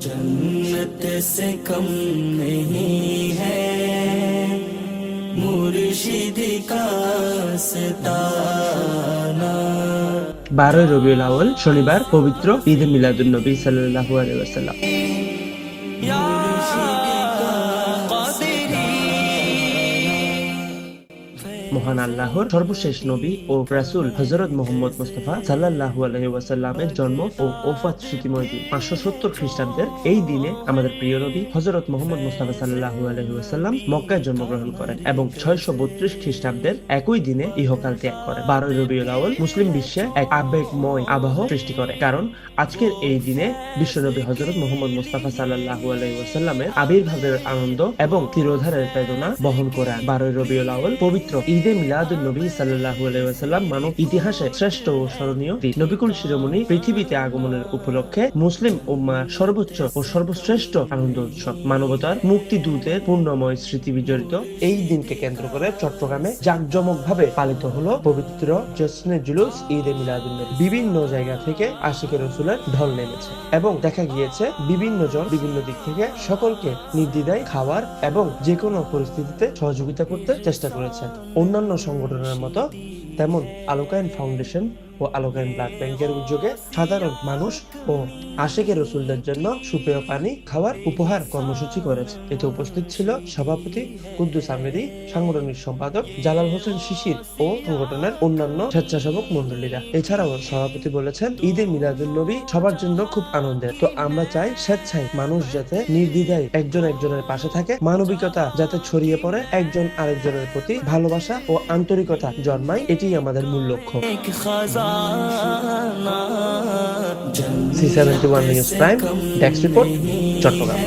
जन्नत से कम नहीं है मुर्शिद का सताना বারোই রবিউল আউয়াল শনিবার পবিত্র ঈদ মিলাদুন নবী সাল্লাল্লাহু আলাইহি ওয়াসাল্লাম মহান আল্লাহর সর্বশেষ নবী ও রাসূল হযরত মুহাম্মদ মুস্তাফা সাল্লাল্লাহু আলাইহি ওয়াসাল্লামের জন্ম ও ওফাত স্মৃতিময় দিন পাঁচশো সত্তর খ্রিস্টাব্দের এই দিনে আমাদের প্রিয় নবী হযরত মুহাম্মদ মুস্তাফা সাল্লাল্লাহু আলাইহি ওয়াসাল্লাম মক্কায় জন্মগ্রহণ করেন এবং ছয়শো বত্রিশ খ্রিস্টাব্দের একই দিনে ইহকাল ত্যাগ করেন। বারোই রবিউল আউয়াল মুসলিম বিশ্বে এক আবেগময় আবহ সৃষ্টি করে। কারণ আজকের এই দিনে বিশ্বনবী হযরত মুহাম্মদ মুস্তাফা সাল্লাল্লাহু আলাইহি ওয়াসাল্লামের আবির্ভাবের আনন্দ এবং তিরোধারের প্রেরণা বহন করে। বারোই রবিউল আউয়াল পবিত্র ঈদে মিলাদুন নবী সাল্লাল্লাহু আলাইহি ওয়াসাল্লাম মানব ইতিহাসে শ্রেষ্ঠ ও স্মরণীয় নবিকুল শিরোমণি পৃথিবীতে আগমনের উপলক্ষে মুসলিম উম্মার সর্বোচ্চ ও সর্বশ্রেষ্ঠ আনন্দ উৎসব। মানবতার মুক্তি দূতের পূর্ণময় স্মৃতি বিজড়িত এই দিনকে কেন্দ্র করে চট্টগ্রামে জাঁকজমক ভাবে পালিত হলো পবিত্র জশ্নে জুলুস ঈদে মিলাদুন নবী। বিভিন্ন জায়গা থেকে আশিকের রসুলের ঢল নেমেছে এবং দেখা গিয়েছে বিভিন্ন জন বিভিন্ন দিক থেকে সকলকে নির্দ্বিধায় খাওয়ার এবং যে কোনো পরিস্থিতিতে সহযোগিতা করতে চেষ্টা করেছেন। অন্যান্য সংগঠনের মতো তেমন আলোকায়ন ফাউন্ডেশন ও আলোকান ব্লাড ব্যাংকের উদ্যোগে সাধারণ মানুষ ও আশেকের রসুলদের জন্য সুপেয় পানি খাওয়ার উপহার কর্মসূচি করেছে। এতে উপস্থিত ছিল সভাপতি কুদ্দুস আমেরি সাংগঠনিক সম্পাদক জালাল হোসেন শিশির ও সংগঠনের অন্যান্য স্বেচ্ছাসেবক মন্ডলীরা এছাড়াও সভাপতি বলেছেন, ঈদে মিলাদুল নবী সবার জন্য খুব আনন্দের। তো আমরা চাই স্বেচ্ছায় মানুষ যাতে নির্দ্বিধায় একজন একজনের পাশে থাকে, মানবিকতা যাতে ছড়িয়ে পড়ে, একজন আরেকজনের প্রতি ভালোবাসা ও আন্তরিকতা জন্মায় এটি আমাদের মূল লক্ষ্য। C news prime desk report Chittagong